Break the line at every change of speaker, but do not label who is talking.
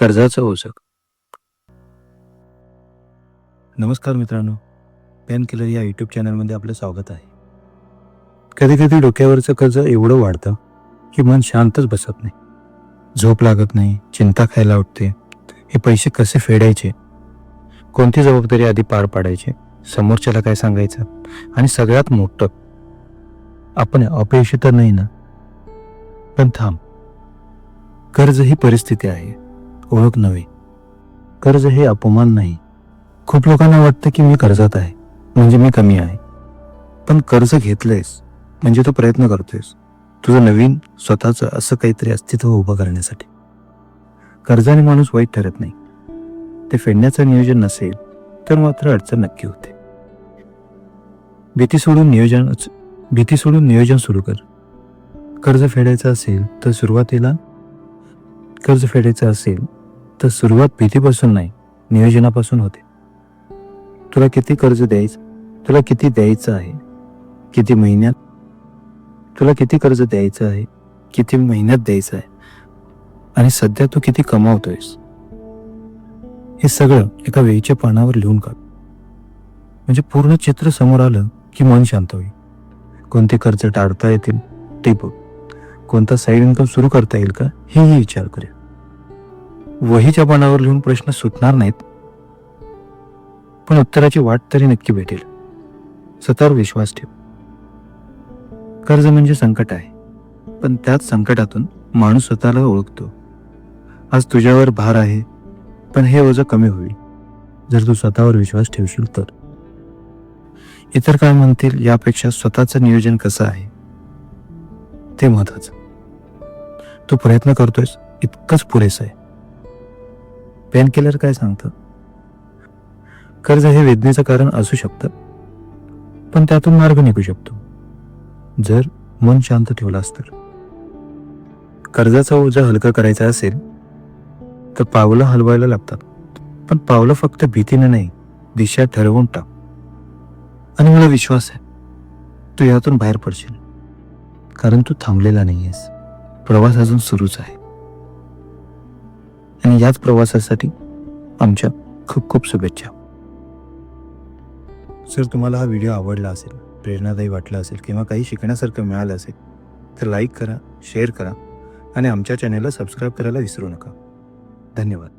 कर्जाचं ओझक नमस्कार मित्रांनो पॅन किलर या यूट्यूब चॅनलमध्ये आपलं स्वागत आहे. कधी कधी डोक्यावरचं कर्ज एवढं वाढतं की मन शांतच बसत नाही. झोप लागत नाही चिंता खायला उठते. हे पैसे कसे फेडायचे? कोणती जबाबदारी आधी पार पाडायची? समोरच्याला काय सांगायचं? आणि सगळ्यात मोठं आपण अपयशी तर नाही ना? पण थांब. कर्ज ही परिस्थिती आहे. ओळख नव्हे. कर्ज हे अपमान नाही. खूप लोकांना वाटतं की मी कर्जात आहे म्हणजे मी कमी आहे. पण कर्ज घेतलंयस म्हणजे तू प्रयत्न करतोयस. तुझं नवीन स्वतःचं असं काहीतरी अस्तित्व उभं करण्यासाठी. कर्जाने माणूस वाईट ठरत नाही. ते फेडण्याचं नियोजन नसेल तर मात्र अडचण नक्की होते. भीती सोडून नियोजन भीती सोडून नियोजन सुरू कर. कर्ज फेडायचं असेल तर सुरुवातीला कर्ज फेडायचं असेल तर सुरुवात भीतीपासून नाही नियोजनापासून होते. तुला किती कर्ज द्यायचं तुला किती द्यायचं आहे किती महिन्यात? तुला किती कर्ज द्यायचं आहे किती महिन्यात द्यायचं आहे? आणि सध्या तू किती कमावतोयस? हे सगळं एका वेळीच्या पानावर लिहून काढ. म्हणजे पूर्ण चित्र समोर आलं की मन शांत होईल. कोणते कर्ज टाळता येतील ते बघ. कोणता साईड इन्कम सुरू करता येईल का हेही विचार करेल. वहीच्या पानावर लिहून प्रश्न सुटणार नाहीत. पण उत्तराची वाट तरी नक्की भेटेल. स्वतःवर विश्वास ठेव. कर्ज म्हणजे संकट आहे. पण त्याच संकटातून माणूस स्वतःला ओळखतो. आज तुझ्यावर भार आहे पण हे ओझं कमी होईल. जर तू स्वतःवर विश्वास ठेवशील तर. इतर काय म्हणतील यापेक्षा स्वतःचं नियोजन कसं आहे? ते महत्वाचं. तू प्रयत्न करतोयस इतकंच पुरेसं आहे. पेन किलर काय सांगतं? कर्ज हे वेदनेचं कारण असू शकतं पण त्यातून मार्ग निघू शकतो. जर मन शांत ठेवलास तर कर्जाचा ओझा हलका करायचा असेल तर पावलं हलवायला लागतात. पण पावलं फक्त भीतीने नाही दिशा ठरवून टाक. आणि मला विश्वास आहे तू यातून बाहेर पडशील. कारण तू थांबलेला नाहीयेस. प्रवास अजून सुरूच आहे. आणि याच प्रवासासाठी आमच्या खूप खूप शुभेच्छा. सर तुम्हाला हा व्हिडिओ आवडला असेल प्रेरणादायी वाटला असेल किंवा काही शिकण्यासारखं मिळालं असेल तर लाईक करा शेअर करा आणि आमच्या चॅनेलला सबस्क्राईब करायला विसरू नका. धन्यवाद.